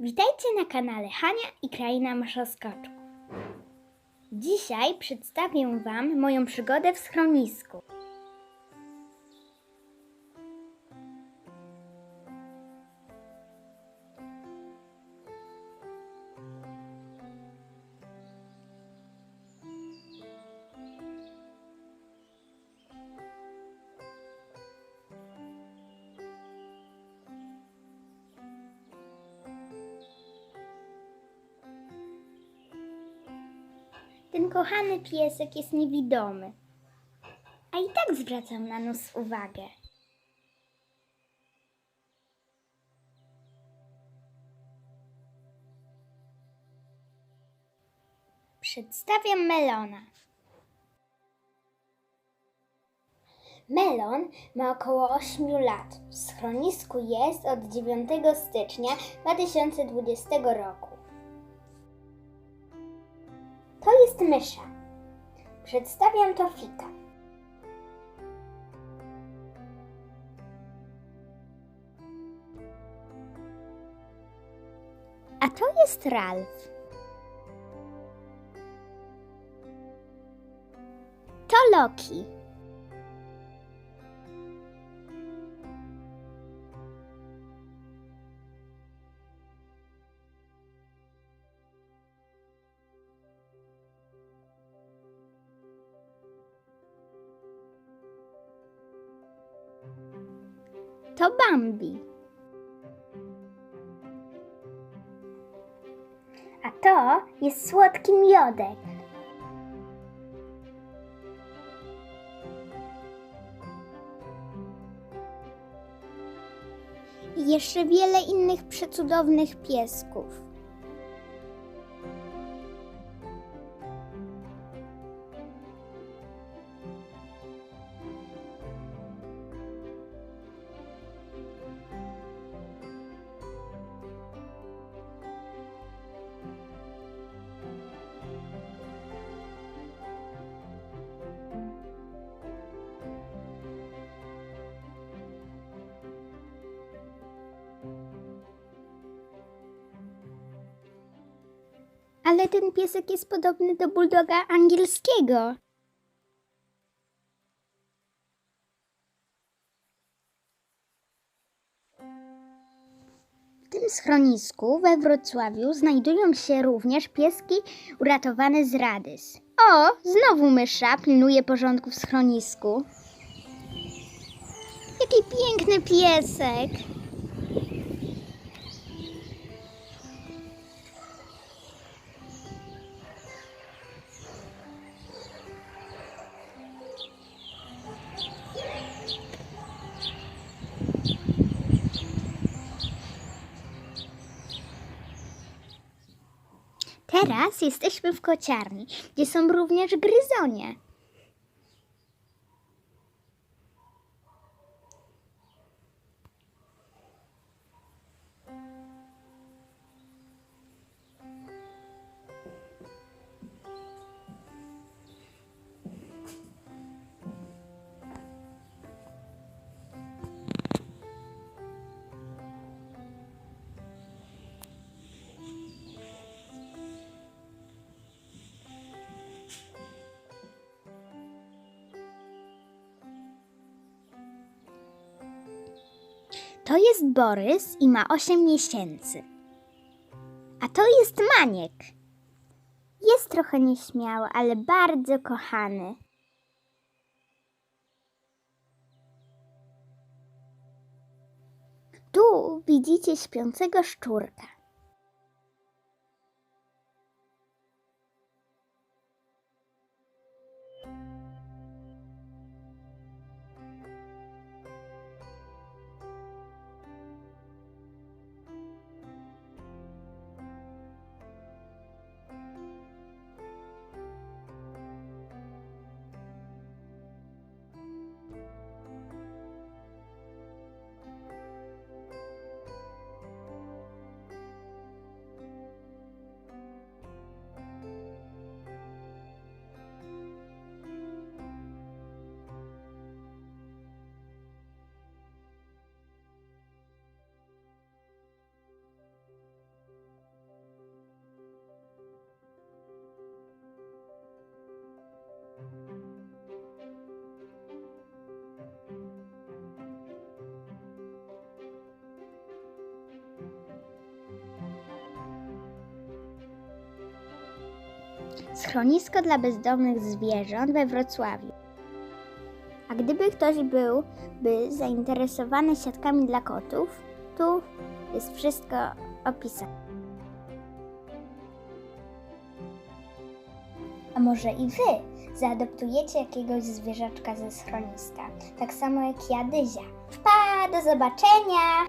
Witajcie na kanale Hania i Kraina Myszoskoczków. Dzisiaj przedstawię Wam moją przygodę w schronisku. Ten kochany piesek jest niewidomy, a i tak zwracam na nos uwagę. Przedstawiam Melona. Melon ma około 8 lat. W schronisku jest od 9 stycznia 2020 roku. Jest mysza. Przedstawiam Tofika. A to jest Ralf. To Loki. To Bambi. A to jest słodki miodek. I jeszcze wiele innych przecudownych piesków. Ale ten piesek jest podobny do bulldoga angielskiego. W tym schronisku we Wrocławiu znajdują się również pieski uratowane z Radys. O, znowu mysza pilnuje porządku w schronisku. Jaki piękny piesek! Teraz jesteśmy w kociarni, gdzie są również gryzonie. To jest Borys i ma 8 miesięcy. A to jest Maniek. Jest trochę nieśmiały, ale bardzo kochany. Tu widzicie śpiącego szczurka. Schronisko dla bezdomnych zwierząt we Wrocławiu. A gdyby ktoś byłby zainteresowany siatkami dla kotów, tu jest wszystko opisane. A może i wy zaadoptujecie jakiegoś zwierzaczka ze schroniska, tak samo jak ja, Dyzia. Pa, do zobaczenia!